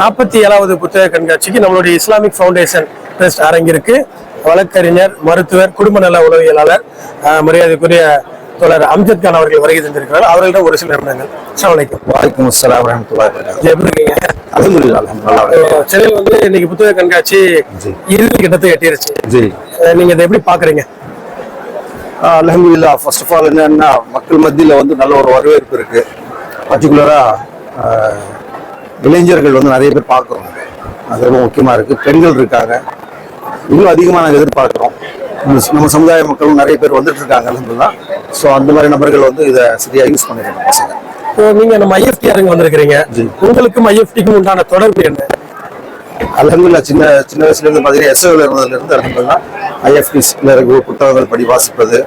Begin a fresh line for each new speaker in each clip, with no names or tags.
நாற்பத்தி ஏழாவது புத்தக கண்காட்சிக்கு நம்மளுடைய இஸ்லாமிக் ஃபவுண்டேஷன் ட்ரஸ்ட் அரங்கிற்கு வழக்கறிஞர் மருத்துவர் குடும்ப நல உளவியலாளர் மரியாதைக்குரிய தோழர் அம்ஜத் கான் அவர்கள் வருகை தந்திருக்கிறார். அவர்களிடம் ஒரு சில நிமிடங்கள். அஸ்ஸலாம்
வரஹ்மத்துல்லாஹி வபரகாத்துஹு.
எப்படி இருக்கீங்க? சென்னையில் வந்து இன்னைக்கு புத்தக கண்காட்சி இறுதி கிட்டத்தை எட்டிருச்சு. நீங்க இதை எப்படி பாக்குறீங்க
அல்ஹம்துலில்லாஹ் ஃபர்ஸ்ட் ஆஃப் ஆல் என்னன்னா மக்கள் மத்தியில் வந்து நல்ல ஒரு வரவேற்பு இருக்கு. பர்டிகுலரா இளைஞர்கள் வந்து நிறைய பேர் பார்க்குறோம். அது ரொம்ப முக்கியமா இருக்கு. பெண்கள் இருக்காங்க. இன்னும் அதிகமாக நாங்கள் எதிர்பார்க்குறோம். நம்ம சமுதாய மக்களும் நிறைய பேர் வந்துட்டு இருக்காங்க அல்ஹம்துலில்லாஹ் ஸோ அந்த மாதிரி நபர்கள் வந்து இதை சரியா யூஸ் பண்ணிருக்காங்க. பசங்க.
நீங்க நம்ம ஐஎஃப்டி அரங்கு வந்திருக்கிறீங்க. உங்களுக்கும் ஐஎஃப்டிக்கும் உண்டான தொடர்பு என்ன?
அலமதுல்லா சின்ன சின்ன வயசுல இருந்து பார்த்தீங்கன்னா எஸ்ஓவில் இருந்ததுல இருந்து அலமதுல்லா ஐஎஃப்டிஸ்ல இருக்க புத்தகங்கள் படி வாசிப்பது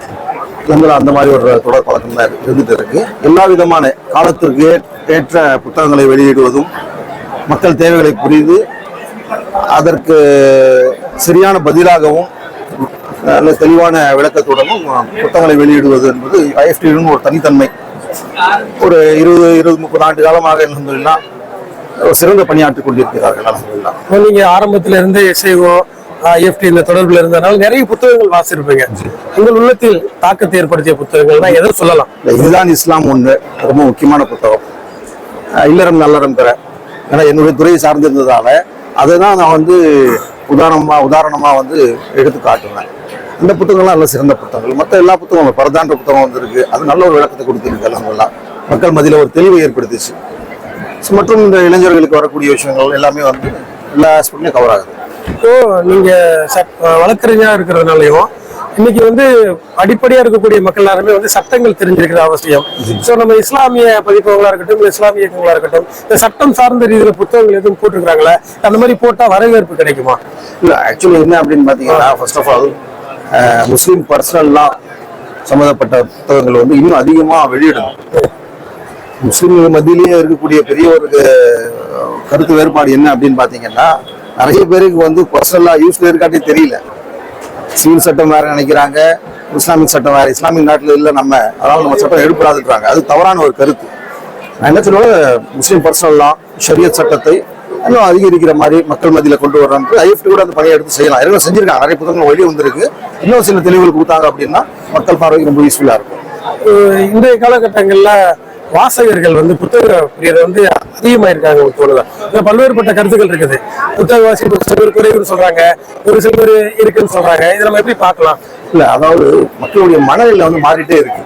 அலமதுல்லா அந்த மாதிரி ஒரு தொடர் பழக்கம் தான் இருந்துட்டு இருக்கு. எல்லா விதமான காலத்திற்கு ஏற்ற புத்தகங்களை வெளியிடுவதும் மக்கள் தேவைகளை புரிந்து அதற்கு சரியான பதிலாகவும் நல்ல தெளிவான விளக்கத்துடனும் புத்தகங்களை வெளியிடுவது என்பது ஐஎஃப்டியின் ஒரு தனித்தன்மை. ஒரு இருபது இருபது முப்பது ஆண்டு காலமாக என்ன ஒரு சிறந்த பணியாற்றிக் கொண்டிருக்கிறார்கள்
நீங்க ஆரம்பத்திலிருந்து இசைவோ ஐஎஃப்டி இந்த தொடர்புல இருந்தனால நிறைய புத்தகங்கள் வாசிச்சிருப்பீங்க உங்கள் உள்ளத்தில் தாக்கத்தை ஏற்படுத்திய புத்தகங்கள்னா எதை சொல்லலாம்?
இதுதான் இஸ்லாம் ஒன்று ரொம்ப முக்கியமான புத்தகம். இல்லறம் நல்லறம் பெற. ஏன்னா என்னுடைய துறையை சார்ந்திருந்ததால அதை தான் நான் வந்து உதாரணமா உதாரணமா வந்து எடுத்து காட்டுவேன். இந்த புத்தகம்லாம் நல்ல சிறந்த புத்தகங்கள். மற்ற எல்லா புத்தகங்களும் பரதான்ற புத்தகம் வந்திருக்கு. அது நல்ல ஒரு விளக்கத்தை கொடுத்துருக்கு எல்லாம் மக்கள் மத்தியில் ஒரு தெளிவை ஏற்படுத்திச்சு. மற்றும் இந்த இளைஞர்களுக்கு வரக்கூடிய விஷயங்கள் எல்லாமே வந்து எல்லா ஆஸ்பெக்ட்லையும் கவர் ஆகுது.
இப்போ நீங்க சட்- அஹ் வழக்கறிஞரா இருக்கிறதுனாலயும் இன்னைக்கு வந்து அடிப்படையா இருக்கக்கூடிய மக்கள் எல்லாருமே வந்து சட்டங்கள் தெரிஞ்சிருக்கிற அவசியம். சோ நம்ம இஸ்லாமிய பதிப்பவங்களா இருக்கட்டும் இஸ்லாமிய இயக்கங்களா இருக்கட்டும் இந்த சட்டம் சார்ந்த ரீதியில புத்தகங்கள் எதுவும் போட்டிருக்காங்களா அந்த மாதிரி போட்டா வரவேற்பு கிடைக்குமா?
இல்லை ஆக்சுவலி என்ன அப்படின்னு பார்த்தீங்கன்னா ஃபர்ஸ்ட் ஆஃப் ஆல் முஸ்லீம் பர்சனல்லாம் சம்மந்தப்பட்ட புத்தகங்கள் வந்து இன்னும் அதிகமாக வெளியிடணும். முஸ்லீம்கள் மத்தியிலேயே இருக்கக்கூடிய பெரிய ஒரு கருத்து வேறுபாடு என்ன அப்படின்னு பார்த்தீங்கன்னா நிறைய பேருக்கு வந்து பர்சனலாக யூஸ் இருக்காட்டி தெரியல. சிவில் சட்டம் வேற நினைக்கிறாங்க. இஸ்லாமிக் சட்டம் வேற இஸ்லாமிக் நாட்டில் இல்லை நம்ம. அதாவது நம்ம சட்டம் எடுப்படாதுன்றாங்க. அது தவறான ஒரு கருத்து. நான் என்ன சொல்லுவேன்? முஸ்லீம் பர்சனல்லாம் ஷரியத் சட்டத்தை இன்னும் அதிகரிக்கிற மாதிரி மக்கள் மத்தியில் கொண்டு வரணும்னு ஐஎஃப்டி கூட அந்த பணியை எடுத்து செய்யலாம். ஏற்கனவே செஞ்சிருக்காங்க. நிறைய புத்தகங்கள் வெளியே வந்திருக்கு. இன்னும் சில தெளிவுகள் கொடுத்தாங்க அப்படின்னா மக்கள் பார்வைக்கு ரொம்ப யூஸ்ஃபுல்லாக இருக்கும்.
இன்றைய காலகட்டங்களில் வாசகர்கள் வந்து புத்தக பிரியர் வந்து அதிகமா இருக்காங்க உங்களுக்கு தோணுதா? இதுல பல்வேறுபட்ட கருத்துக்கள் இருக்குது. புத்தக வாசிப்பு சில பேர் குறைவுன்னு சொல்றாங்க ஒரு சில பேர் இருக்குன்னு சொல்றாங்க. இதை நம்ம எப்படி பார்க்கலாம்?
இல்ல அதாவது மக்களுடைய மனநிலை வந்து மாறிட்டே இருக்கு.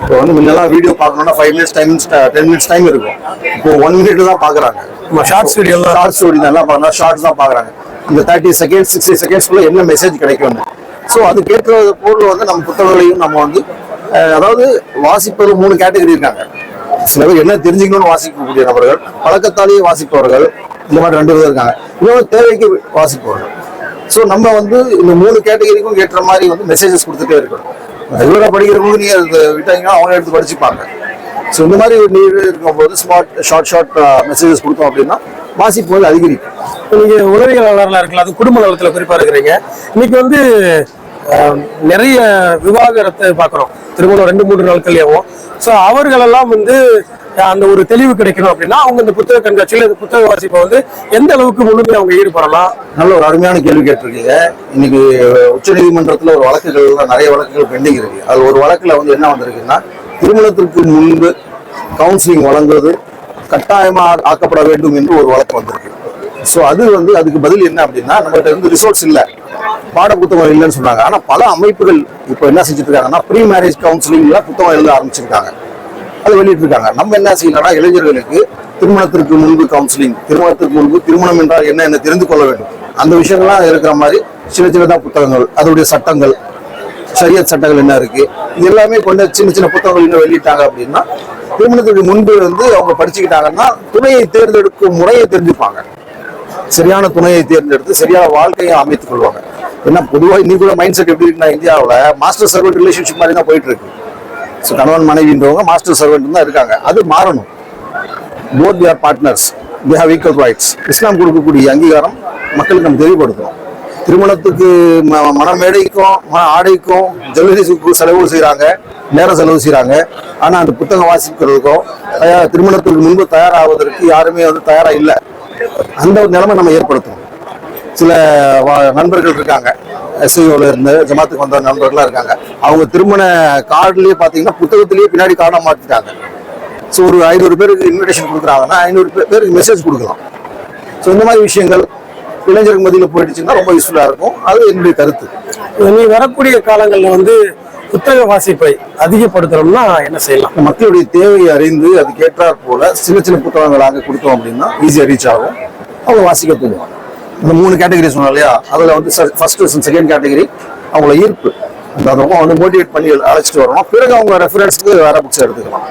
இப்போ வந்து முன்னெல்லாம் வீடியோ பார்க்கணும்னா five minutes time ten minutes time இருக்கும். இப்போ ஒன் மினிட் தான் பார்க்குறாங்க.
நம்ம ஷார்ட்ஸ் வீடியோலாம்
ஷார்ட்ஸ் ஸ்டோரி தான் பார்க்கணும் ஷார்ட்ஸ் தான் பார்க்குறாங்க. இந்த தேர்ட்டி செகண்ட்ஸ் சிக்ஸ்டி செகண்ட்ஸ்க்குள்ள என்ன மெசேஜ் கிடைக்கும் ஸோ அதுக்கேற்ற பொருள் வந்து நம்ம புத்தகங்களையும் நம்ம வந்து அதாவது வாசிப்பது மூணு கேட்டகரி இருக்காங்க. சில பேர் என்ன தெரிஞ்சுக்கணும்னு வாசிக்கக்கூடிய நபர்கள் பழக்கத்தாலேயே வாசிப்பவர்கள் இந்த மாதிரி ரெண்டு பேர் இருக்காங்க. இன்னொன்று தேவைக்கு வாசிப்பவர்கள். ஸோ நம்ம வந்து இந்த மூணு கேட்டகரிக்கும் ஏற்ற மாதிரி வந்து மெசேஜஸ் கொடுத்துட்டே இருக்கணும். ரெகுலராக படிக்கிறவங்க நீங்கள் அதை விட்டாங்கன்னா அவங்க எடுத்து படிச்சுப்பாங்க. ஸோ இந்த மாதிரி ஒரு நீர் இருக்கும்போது ஸ்மார்ட் ஷார்ட் ஷார்ட் மெசேஜஸ் கொடுத்தோம் அப்படின்னா வாசிப்பு வந்து அதிகரிக்கும்.
இப்போ நீங்கள் உளவியலாளர்களா இருக்கலாம் அது குடும்ப நலத்தில் குறிப்பாக இருக்கிறீங்க. இன்னைக்கு வந்து நிறைய விவாகரத்தை பார்க்குறோம். திருமணம் ரெண்டு மூன்று நாட்கள்லேயும் ஸோ அவர்களெல்லாம் வந்து அந்த ஒரு தெளிவு கிடைக்கணும் அப்படின்னா அவங்க இந்த புத்தக கண்காட்சியில் இந்த புத்தக வாசிப்பை வந்து எந்த அளவுக்கு முழுமையாக அவங்க ஈடுபடலாம்?
நல்ல ஒரு அருமையான கேள்வி கேட்டிருக்கீங்க. இன்னைக்கு உச்சநீதிமன்றத்தில் ஒரு வழக்குகள் நிறைய வழக்குகள் பெண்டிங் இருக்கு. அதில் ஒரு வழக்கில் வந்து என்ன வந்திருக்குன்னா திருமணத்திற்கு முன்பு கவுன்சிலிங் வழங்குவது கட்டாயமாக ஆக்கப்பட வேண்டும் என்று ஒரு வழக்கு வந்திருக்கு. ஸோ அது வந்து அதுக்கு பதில் என்ன அப்படின்னா நம்மகிட்ட வந்து ரிசோர்ஸ் இல்லை. பாட புத்தகம் இல்லைன்னு சொன்னாங்க. ஆனால் பல அமைப்புகள் இப்போ என்ன செஞ்சுட்டு இருக்காங்கன்னா ப்ரீ மேரேஜ் கவுன்சிலிங்ல புத்தகம் எழுத ஆரம்பிச்சிருக்காங்க. அது வெளியிட்டிருக்காங்க. நம்ம என்ன செய்யலாம்னா இளைஞர்களுக்கு திருமணத்திற்கு முன்பு கவுன்சிலிங் திருமணத்திற்கு முன்பு திருமணம் என்றால் என்ன என்ன தெரிந்து கொள்ள வேண்டும். அந்த விஷயங்கள்லாம் இருக்கிற மாதிரி சின்ன சின்னதாக புத்தகங்கள் அதோடைய சட்டங்கள் ஷரியத் சட்டங்கள் என்ன இருக்கு இது எல்லாமே கொஞ்சம் சின்ன சின்ன புத்தகங்கள் இன்னும் வெளியிட்டாங்க அப்படின்னா திருமணத்துக்கு முன்பு வந்து அவங்க படிச்சுக்கிட்டாங்கன்னா துணையை தேர்ந்தெடுக்கும் முறையை தெரிஞ்சுப்பாங்க. சரியான துணையை தேர்ந்தெடுத்து சரியான வாழ்க்கையை அமைத்துக் கொள்வாங்க. ஏன்னா பொதுவாக இன்னைக்கு கூட மைண்ட் செட் எப்படி இருக்குன்னா இந்தியாவில் மாஸ்டர் சர்வெண்ட் ரிலேஷன்ஷிப் மாதிரி தான் போயிட்டு இருக்கு ஸோ கணவன் மனைவின்றவங்க மாஸ்டர் சர்வெண்ட் தான் இருக்காங்க. அது மாறணும். Both their partners they have equal rights Islam கொடுக்கக்கூடிய அங்கீகாரம் மக்களுக்கு நம்ம தெளிவுபடுத்தணும் திருமணத்துக்கு ம- மணமேடைக்கும் மன ஆடைக்கும் ஜுவல்லரிஸுக்கு செலவு செய்கிறாங்க நேரம் செலவு செய்கிறாங்க ஆனால் அந்த புத்தகம் வாசிக்கிறதுக்கும் திருமணத்துக்கு முன்பு தயாராவதற்கு யாருமே வந்து தயாராக இல்லை. அந்த ஒரு நிலைமை நம்ம ஏற்படுத்தணும் சில நண்பர்கள் இருக்காங்க. எஸ்ஐஓல இருந்து ஜமாத்துக்கு வந்த நண்பர்களாக இருக்காங்க. அவங்க திருமண கார்டுலேயே பார்த்தீங்கன்னா புத்தகத்திலேயே பின்னாடி கார்டாக மாற்றிட்டாங்க ஸோ ஒரு ஐநூறு பேருக்கு இன்விடேஷன் கொடுக்குறாங்கன்னா ஐநூறு பேருக்கு மெசேஜ் கொடுக்கலாம். ஸோ இந்த மாதிரி விஷயங்கள் இளைஞர்கள் மதியில் போயிடுச்சுன்னா ரொம்ப யூஸ்ஃபுல்லாக இருக்கும். அது என்னுடைய கருத்து.
இனி வரக்கூடிய காலங்களில் வந்து புத்தக வாசிப்பை அதிகப்படுத்தணும்னா என்ன செய்யலாம்?
மக்களுடைய தேவையை அறிந்து அது கேட்டார் போல சின்ன சின்ன புத்தகங்களாக கொடுத்தோம் அப்படின்னா ஈஸியாக ரீச் ஆகும். அவங்க வாசிக்க தூங்குவாங்க. இந்த மூணு கேட்டகரி சொன்னோம் இல்லையா? அதில் வந்து ஃபர்ஸ்ட் செகண்ட் கேட்டகரி அவங்கள ஈர்ப்பு. அந்த அதை வந்து மோட்டிவேட் பண்ணி அழைச்சிட்டு வரணும். பிறகு அவங்க ரெஃபரன்ஸ்க்கு வேற புக்ஸ் எடுத்துக்கலாம்.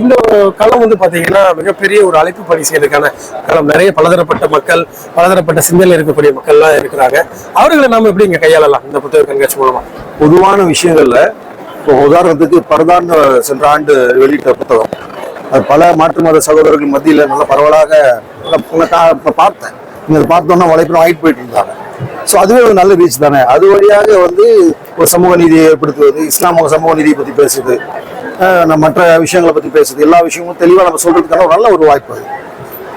இந்த களம் வந்து பார்த்தீங்கன்னா மிகப்பெரிய ஒரு அழைப்பு பணி செய்யறதுக்கான களம். நிறைய பலதரப்பட்ட மக்கள் பலதரப்பட்ட சிந்தனையில் இருக்கக்கூடிய மக்கள்லாம் இருக்கிறாங்க. அவர்களை நாம எப்படி இங்க கையாளலாம்? இந்த புத்தக கண்காட்சி மூலமா.
பொதுவான விஷயங்கள்ல இப்போ உதாரணத்துக்கு பரதான் சென்ற ஆண்டு வெளியிட்ட புத்தகம். அது பல மாற்று மத சகோதரர்கள் மத்தியில் நல்ல பரவலாக பார்த்தேன். நீங்கள் பார்த்தோன்னா வலைப்படம் ஆகிட்டு போயிட்டு இருந்தாங்க ஸோ அதுவே ஒரு நல்ல ரீச் தானே. அது வழியாக வந்து ஒரு சமூக நீதியை ஏற்படுத்துவது இஸ்லாம சமூக நீதியை பற்றி பேசுது மற்ற விஷயங்களை பற்றி பேசுது எல்லா விஷயமும் தெளிவாக நம்ம சொல்கிறதுக்கான ஒரு நல்ல ஒரு வாய்ப்பு அது.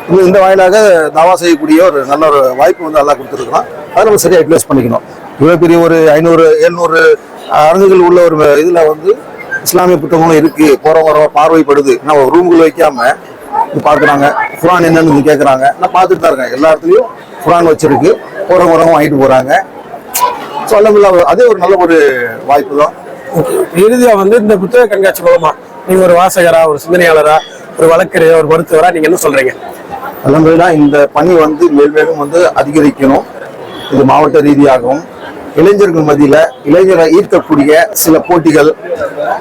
இந்த- இந்த வாயிலாக தாவா செய்யக்கூடிய ஒரு நல்ல ஒரு வாய்ப்பு வந்து நல்லா கொடுத்துருக்கலாம் அதை நம்ம சரியாக யூட்டிலைஸ் பண்ணிக்கணும். இவ்வளோ பெரிய ஒரு ஐநூறு எழுநூறு அரங்குகள் உள்ள ஒரு இதில் வந்து இஸ்லாமிய புத்தகங்களும் இருக்குது போகிற வர பார்வைப்படுது. நம்ம ரூம்கள் வைக்காமல் வைக்காம இது பார்க்குறாங்க. குரான் என்னன்னு கேட்குறாங்க நான் பார்த்துட்டு தான் இருக்கேன் எல்லா இடத்துலையும் குரான் வச்சுருக்கு. போற வரவும் வாங்கிட்டு போகிறாங்க ஸோ அல்லமில்லா அதே ஒரு நல்ல ஒரு வாய்ப்பு தான்.
இறுதியா வந்து இந்த புத்தக கண்காட்சி மூலமா நீங்க ஒரு வாசகரா ஒரு சிந்தனையாளரா ஒரு வழக்கறிஞர் ஒரு மருத்துவரா நீங்க என்ன சொல்றீங்க?
அலமதுல்லா இந்த பணி வந்து மேல்மேலும் வந்து அதிகரிக்கணும். இது மாவட்ட ரீதியாகவும் இளைஞர்கள் மத்தியில இளைஞரை ஈர்க்கக்கூடிய சில போட்டிகள்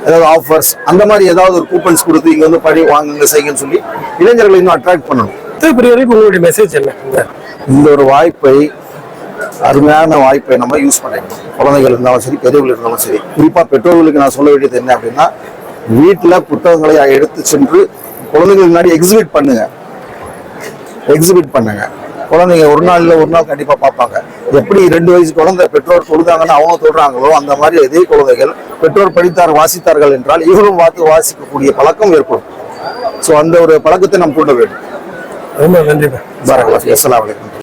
ஏதாவது ஆஃபர்ஸ் அந்த மாதிரி ஏதாவது ஒரு கூப்பன்ஸ் கொடுத்து இங்க வந்து படி வாங்குங்க செய்யுங்கன்னு சொல்லி இளைஞர்களை இன்னும் அட்ராக்ட் பண்ணணும்.
உங்களுடைய மெசேஜ் என்ன?
இந்த ஒரு வாய்ப்பை அருமையான வாய்ப்பை நம்ம யூஸ் பண்ணிக்கணும் குழந்தைகள் இருந்தாலும் சரி பெரியவர்கள் இருந்தாலும் சரி. குறிப்பா பெற்றோர்களுக்கு நான் சொல்ல வேண்டியது என்ன அப்படின்னா வீட்டுல புத்தகங்களை எடுத்து சென்று குழந்தைகள் முன்னாடி எக்ஸிபிட் பண்ணுங்க. எக்ஸிபிட் பண்ணுங்க. குழந்தைங்க ஒரு நாள் இல்ல ஒரு நாள் கண்டிப்பா பார்ப்பாங்க. எப்படி ரெண்டு வயசு குழந்தை பெற்றோர் தொழுதாங்கன்னு அவங்க சொல்றாங்களோ அந்த மாதிரி இதே குழந்தைகள் பெற்றோர் படித்தார் வாசித்தார்கள் என்றால் இவரும் பார்த்து வாசிக்கக்கூடிய பழக்கம் ஏற்படும். ஸோ அந்த ஒரு பழக்கத்தை நாம் தூண்ட வேண்டும்.
ரொம்ப நன்றி
பாரக் அஸ்ஸலாமு அலைக்கும்.